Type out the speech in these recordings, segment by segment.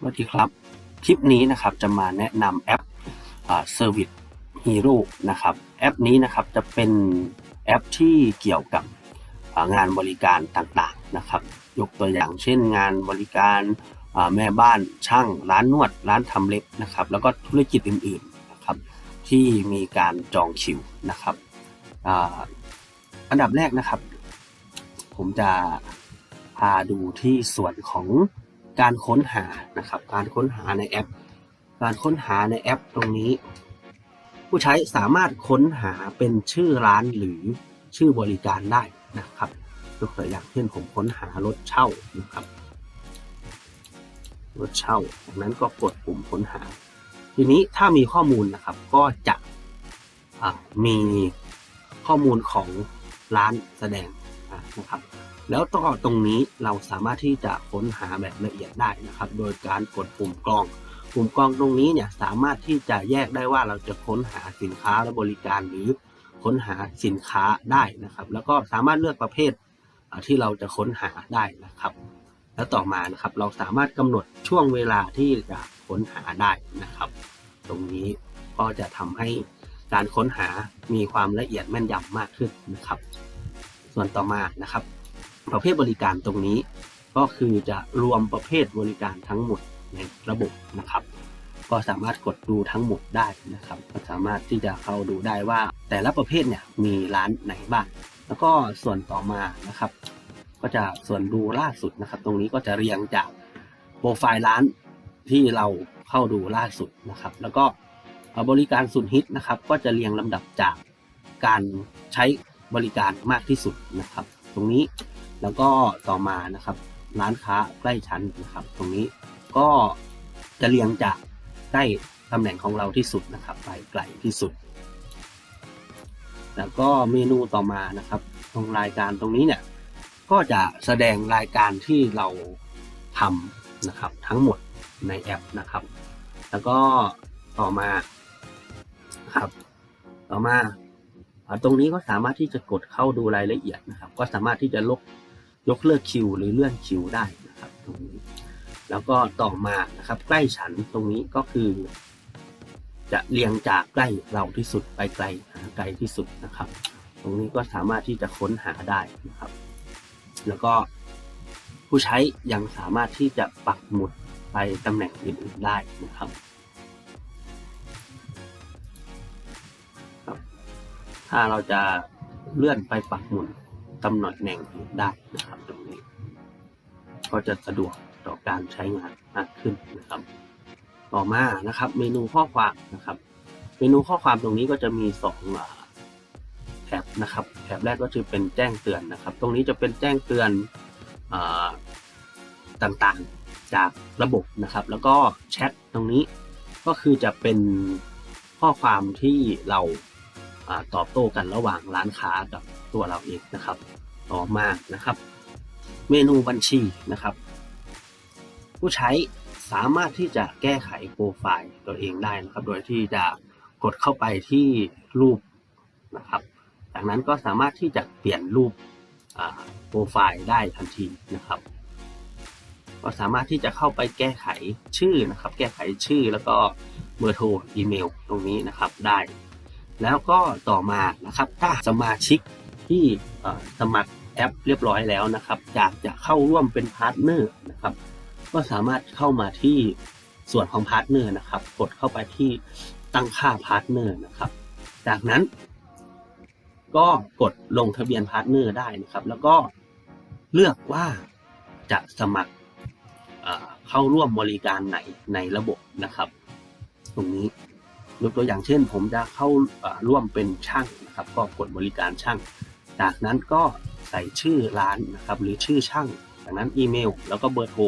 สวัสดีครับ คลิปนี้นะครับจะมาแนะนำแอปอ่า Service Hero นะครับแอปนี้นะครับจะเป็นแอปที่เกี่ยวกับงานบริการต่างๆนะครับ ยกตัวอย่างเช่นงานบริการแม่บ้านช่างร้านนวด ร้านทำเล็บนะครับ แล้วก็ธุรกิจอื่นๆนะครับที่มีการจองคิวนะครับออันดับแรกนะครับ ผมจะพาดูที่ส่วนของ การค้นหานะครับ การค้นหาในแอป การค้นหาในแอปตรงนี้ ผู้ใช้สามารถค้นหาเป็นชื่อร้านหรือชื่อบริการได้นะครับยกตัวอย่างเช่นผมค้นหารถเช่านะครับรถเช่าจากนั้นก็กดปุ่มค้นหา ทีนี้ถ้ามีข้อมูลนะครับก็จะมีข้อมูลของร้านแสดงนะครับ แล้วต่อตรงนี้เราสามารถที่จะค้นหาแบบละเอียดได้นะครับ โดยการกดปุ่มกรอง ปุ่มกรองตรงนี้เนี่ยสามารถที่จะแยกได้ว่าเราจะค้นหาสินค้าและบริการหรือค้นหาสินค้าได้นะครับ แล้วก็สามารถเลือกประเภทที่เราจะค้นหาได้นะครับ แล้วต่อมานะครับเราสามารถกำหนดช่วงเวลาที่จะค้นหาได้นะครับ ตรงนี้ก็จะทำให้การค้นหามีความละเอียดแม่นยำมากขึ้นนะครับ ส่วนต่อมานะครับ ประเภทบริการตรงนี้ ก็คือจะรวมประเภทบริการทั้งหมดในระบบนะครับ ก็สามารถกดดูทั้งหมดได้นะครับ ก็สามารถที่จะเข้าดูได้ว่าแต่ละประเภทเนี่ยมีร้านไหนบ้างแล้วก็ส่วนต่อมานะครับ ก็จะส่วนดูล่าสุดนะครับ ตรงนี้ก็จะเรียงจากโปรไฟล์ร้านที่เราเข้าดูล่าสุดนะครับ แล้วก็เอ่อบริการสุดฮิตนะครับ ก็จะเรียงลำดับจากการใช้บริการมากที่สุดนะครับ ตรงนี้ แล้วก็ต่อมานะครับ ร้านค้าใกล้ชั้นนะครับ ตรงนี้ก็จะเรียงจากใกล้ตำแหน่งของเราที่สุดนะครับ ไปไกลที่สุด แล้วก็เมนูต่อมานะครับ ตรงรายการตรงนี้เนี่ยก็จะแสดงรายการที่เราทำนะครับทั้งหมดในแอปนะครับ แล้วก็ต่อมาครับ ต่อมาตรงนี้ก็สามารถที่จะกดเข้าดูรายละเอียดนะครับ ก็สามารถที่จะลก ยกเลิกคิวหรือเลื่อนคิวได้นะครับตรงนี้แล้วก็ต่อมานะครับใกล้ฉันตรงนี้ก็คือ จะเรียงจากใกล้เราที่สุดไปไกลหาไกลที่สุดนะครับ ตรงนี้ก็สามารถที่จะค้นหาได้นะครับ แล้วก็ผู้ใช้ยังสามารถที่จะปักหมุดไปตำแหน่งอื่นๆได้นะครับครับถ้าเราจะเลื่อนไปปักหมุด ตำแหน่งอื่นได้นะครับตรงนี้ ก็จะสะดวกต่อการใช้งานมากขึ้นนะครับ ต่อมานะครับ เมนูข้อความนะครับ เมนูข้อความตรงนี้ก็จะมีสองแถบนะครับแถบแรกก็จะเป็นแจ้งเตือนนะครับ ตรงนี้จะเป็นแจ้งเตือนอต่างๆจากระบบนะครับ แล้วก็แชทตรงนี้ก็คือจะเป็นข้อความที่เรา ตอบโต้กันระหว่างร้านค้ากับตัวเราเองนะครับ ต่อมานะครับ เมนูบัญชีนะครับ ผู้ใช้สามารถที่จะแก้ไขโปรไฟล์ตัวเองได้นะครับ โดยที่จะกดเข้าไปที่รูปนะครับ จากนั้นก็สามารถที่จะเปลี่ยนรูปโปรไฟล์ได้ทันทีนะครับ ก็สามารถที่จะเข้าไปแก้ไขชื่อนะครับ แก้ไขชื่อแล้วก็เบอร์โทรอีเมลตรงนี้นะครับได้ แล้วก็ต่อมานะครับถ้าสมาชิกที่สมัครแอปเรียบร้อยแล้วนะครับอยากจะเข้าร่วมเป็นพาร์ทเนอร์นะครับก็สามารถเข้ามาที่ส่วนของพาร์ทเนอร์นะครับ กดเข้าไปที่ตั้งค่าพาร์ทเนอร์นะครับ จากนั้น ก็กดลงทะเบียนพาร์ทเนอร์ได้นะครับ แล้วก็เลือกว่าจะสมัครเข้าร่วมบริการไหนในระบบนะครับ ตรงนี้ ยกตัวอย่างเช่น ผมจะเข้าร่วมเป็นช่างนะครับ ก็กดบริการช่าง จากนั้นก็ใส่ชื่อร้านนะครับ หรือชื่อช่าง จากนั้นอีเมล แล้วก็เบอร์โทร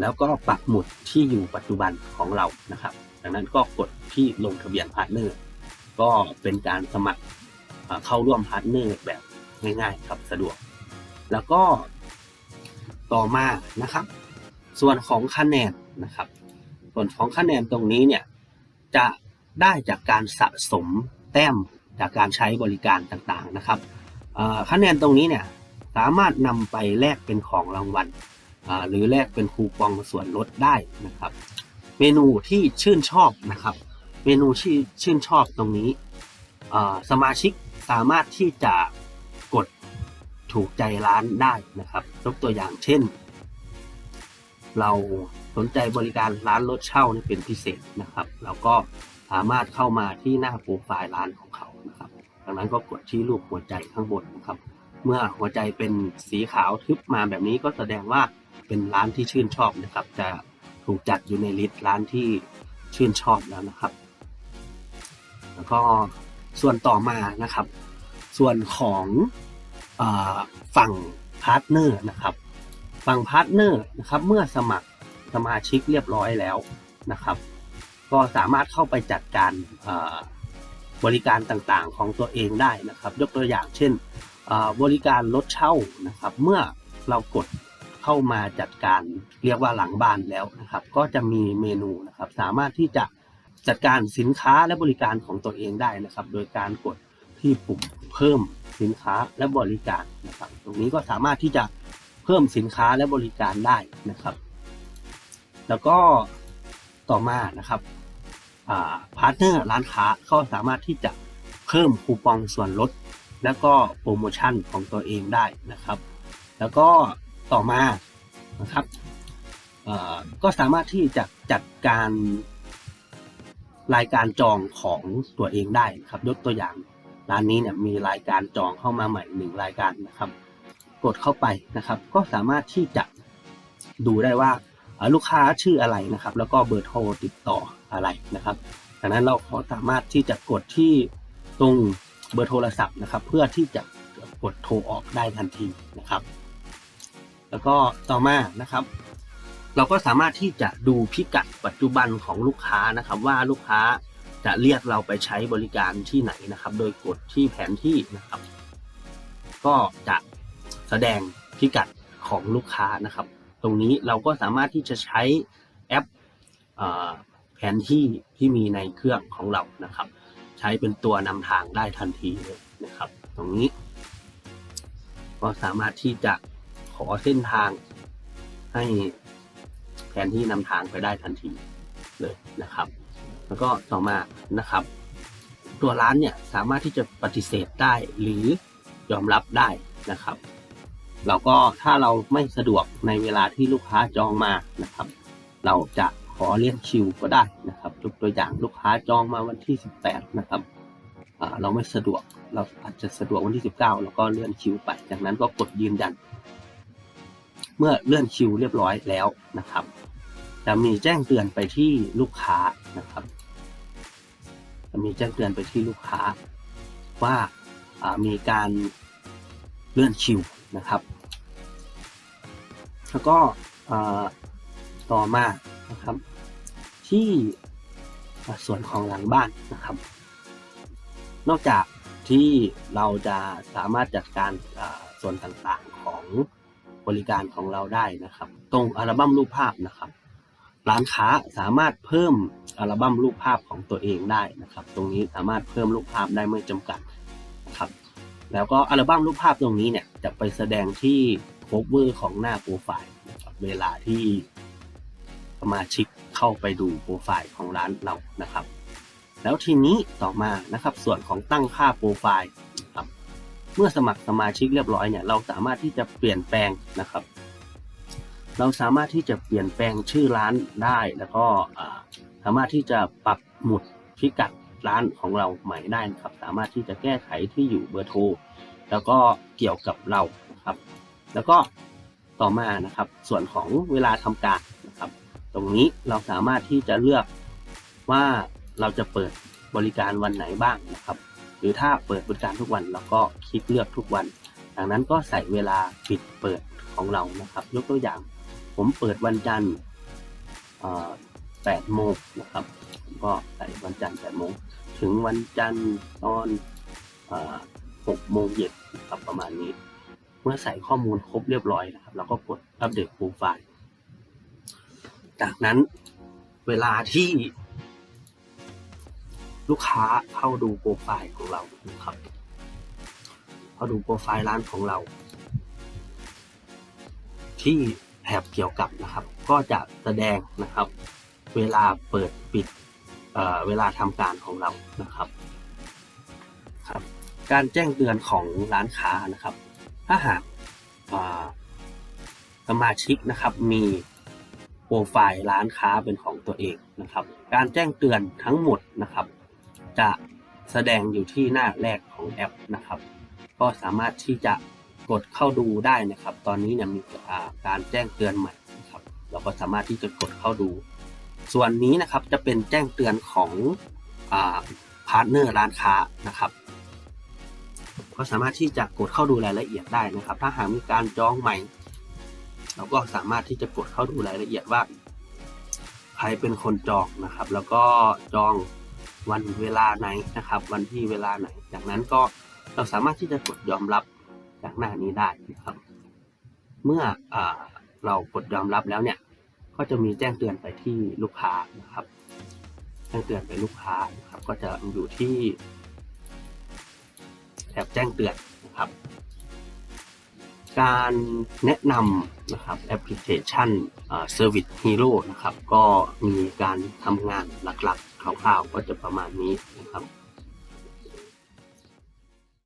แล้วก็ปักหมุดที่อยู่ปัจจุบันของเรานะครับจากนั้นก็กดที่ลงทะเบียนพาร์ทเนอร์ก็เป็นการสมัครเข้าร่วมพาร์ทเนอร์แบบง่ายๆครับสะดวก แล้วก็ต่อมานะครับ ส่วนของคะแนนนะครับ ส่วนของคะแนนตรงนี้เนี่ย จะได้จากการสะสมแต้มจากการใช้บริการต่างๆนะครับคะแนนตรงนี้เนี่ยสามารถนำไปแลกเป็นของรางวัลหรือแลกเป็นคูปองส่วนลดได้นะครับ เมนูที่ชื่นชอบนะครับ เมนูที่ชื่นชอบตรงนี้สมาชิกสามารถที่จะกดถูกใจร้านได้นะครับยกตัวอย่างเช่น เรา สนใจบริการร้านรถเช่านี่เป็นพิเศษนะครับเราก็สามารถเข้ามาที่หน้าโปรไฟล์ร้านของเขานะครับดังนั้นก็กดที่รูปหัวใจข้างบนนะครับ เมื่อหัวใจเป็นสีขาวทึบมาแบบนี้ก็แสดงว่าเป็นร้านที่ชื่นชอบนะครับ จะถูกจัดอยู่ในลิสต์ร้านที่ชื่นชอบแล้วนะครับ แล้วก็ส่วนต่อมานะครับ ส่วนของอฝั่งพาร์ทเนอร์นะครับ ฝั่งพาร์ทเนอร์นะครับ เมื่อสมัคร สมาชิกเรียบร้อยแล้วนะครับ ก็สามารถเข้าไปจัดการบริการต่างๆของตัวเองได้นะครับ ยกตัวอย่างเช่นบริการรถเช่านะครับ เมื่อเรากดเข้ามาจัดการเรียกว่าหลังบ้านแล้วนะครับ ก็จะมีเมนูนะครับ สามารถที่จะจัดการสินค้าและบริการของตัวเองได้นะครับ โดยการกดที่ปุ่มเพิ่มสินค้าและบริการนะครับ ตรงนี้ก็สามารถที่จะเพิ่มสินค้าและบริการได้นะครับ แล้วก็ต่อมานะครับพาร์ทเนอร์ร้านค้าก็สามารถที่จะเพิ่มคูปองส่วนลด แล้วก็โปรโมชั่นของตัวเองได้นะครับ แล้วก็ต่อมานะครับก็สามารถที่จะจัดการรายการจองของตัวเองได้ครับยกตัวอย่างร้านนี้เนี่ยมีรายการจองเข้ามาใหม่หนึ่งรายการนะครับ กดเข้าไปนะครับ ก็สามารถที่จะดูได้ว่า ลูกค้าชื่ออะไรนะครับ แล้วก็เบอร์โทรติดต่ออะไรนะครับดังนั้นเราขอสามารถที่จะกดที่ตรงเบอร์โทรศัพท์นะครับ เพื่อที่จะกดโทรออกได้ทันทีนะครับ แล้วก็ต่อมานะครับ เราก็สามารถที่จะดูพิกัดปัจจุบันของลูกค้านะครับ ว่าลูกค้าจะเรียกเราไปใช้บริการที่ไหนนะครับ โดยกดที่แผนที่นะครับ ก็จะแสดงพิกัดของลูกค้านะครับ ตรงนี้เราก็สามารถที่จะใช้แอปอแผนที่ที่มีในเครื่องของเรานะครับ ใช้เป็นตัวนำทางได้ทันทีเลยนะครับ ตรงนี้ ก็สามารถที่จะขอเส้นทางให้แผนที่นำทางไปได้ทันทีเลยนะครับ แล้วก็ต่อมานะครับ ตัวร้านเนี่ยสามารถที่จะปฏิเสธได้หรือยอมรับได้นะครับ เราก็ถ้าเราไม่สะดวกในเวลาที่ลูกค้าจองมานะครับ เราจะขอเลื่อนคิวก็ได้นะครับยกตัวอย่างลูกค้าจองมาวันที่ 18 นะครับเราไม่สะดวกเราอาจจะสะดวกวันที่ 19 แล้วก็เลื่อนคิวไป จากนั้นก็กดยืนยัน เมื่อเลื่อนคิวเรียบร้อยแล้วนะครับ จะมีแจ้งเตือนไปที่ลูกค้านะครับจะมีแจ้งเตือนไปที่ลูกค้าว่าอ่ามีการเลื่อนคิว นะครับ แล้วก็ต่อมานะครับ ที่ส่วนของหลังบ้านนะครับ นอกจากที่เราจะสามารถจัดการส่วนต่างๆของบริการของเราได้นะครับ ตรงอัลบั้มรูปภาพนะครับ ร้านค้าสามารถเพิ่มอัลบั้มรูปภาพของตัวเองได้นะครับ ตรงนี้สามารถเพิ่มรูปภาพได้ไม่จำกัดนะครับ แล้วก็อัลบั้มรูปภาพตรงนี้เนี่ยจะไปแสดงที่โคเวอร์ของหน้าโปรไฟล์นะครับเวลาที่สมาชิกเข้าไปดูโปรไฟล์ของร้านเรานะครับ แล้วทีนี้ต่อมานะครับส่วนของตั้งค่าโปรไฟล์ครับเมื่อสมัครสมาชิกเรียบร้อยเนี่ยเราสามารถที่จะเปลี่ยนแปลงนะครับ เราสามารถที่จะเปลี่ยนแปลงชื่อร้านได้แล้วก็สามารถที่จะปรับหมุดพิกัด ร้านของเราใหม่ได้นะครับ สามารถที่จะแก้ไขที่อยู่เบอร์โทรแล้วก็เกี่ยวกับเราครับ แล้วก็ต่อมานะครับ ส่วนของเวลาทำการนะครับ ตรงนี้เราสามารถที่จะเลือกว่าเราจะเปิดบริการวันไหนบ้างนะครับ หรือถ้าเปิดบริการทุกวันเราก็คลิกเลือกทุกวันดังนั้นก็ใส่เวลาปิดเปิดของเรานะครับ ยกตัวอย่าง ผมเปิดวันจันทร์8โมงนะครับ ก็ใส่วันจันทร์8โมง ถึงวันจันทร์ตอนเอ่อ6โมงเย็นครับประมาณนี้ เมื่อใส่ข้อมูลครบเรียบร้อยนะครับเราก็กดอัปเดตโปรไฟล์ จากนั้นเวลาที่ลูกค้าเข้าดูโปรไฟล์ของเรานะครับเข้าดูโปรไฟล์ร้านของเรา ที่แถบเกี่ยวกับนะครับ ก็จะแสดงนะครับ เวลาเปิดปิด เวลาทำการของเรานะครับครับ การแจ้งเตือนของร้านค้านะครับ ถ้าหากสมาชิกนะครับมีโปรไฟล์ร้านค้าเป็นของตัวเองนะครับ การแจ้งเตือนทั้งหมดนะครับ จะแสดงอยู่ที่หน้าแรกของแอปนะครับ ก็สามารถที่จะกดเข้าดูได้นะครับ ตอนนี้เนี่ยมีการแจ้งเตือนใหม่นะครับ เราก็สามารถที่จะกดเข้าดู ส่วนนี้นะครับจะเป็นแจ้งเตือนของพาร์ทเนอร์ร้านค้านะครับ ก็สามารถที่จะกดเข้าดูรายละเอียดได้นะครับ ถ้าหากมีการจองใหม่ เราก็สามารถที่จะกดเข้าดูรายละเอียดว่า ใครเป็นคนจองนะครับ แล้วก็จองวันเวลาไหนนะครับ วันที่เวลาไหน จากนั้นก็เราสามารถที่จะกดยอมรับจากหน้านี้ได้นะครับ เมื่ออเรากดยอมรับแล้วเนี่ย ก็จะมีแจ้งเตือนไปที่ลูกค้านะครับ แจ้งเตือนไปลูกค้านะครับ ก็จะอยู่ที่แถบแจ้งเตือนนะครับ การแนะนำนะครับแอปพลิเคชันเซอร์วิสฮีโร่นะครับ ก็มีการทำงานหลักๆคร่าวๆก็จะประมาณนี้นะครับ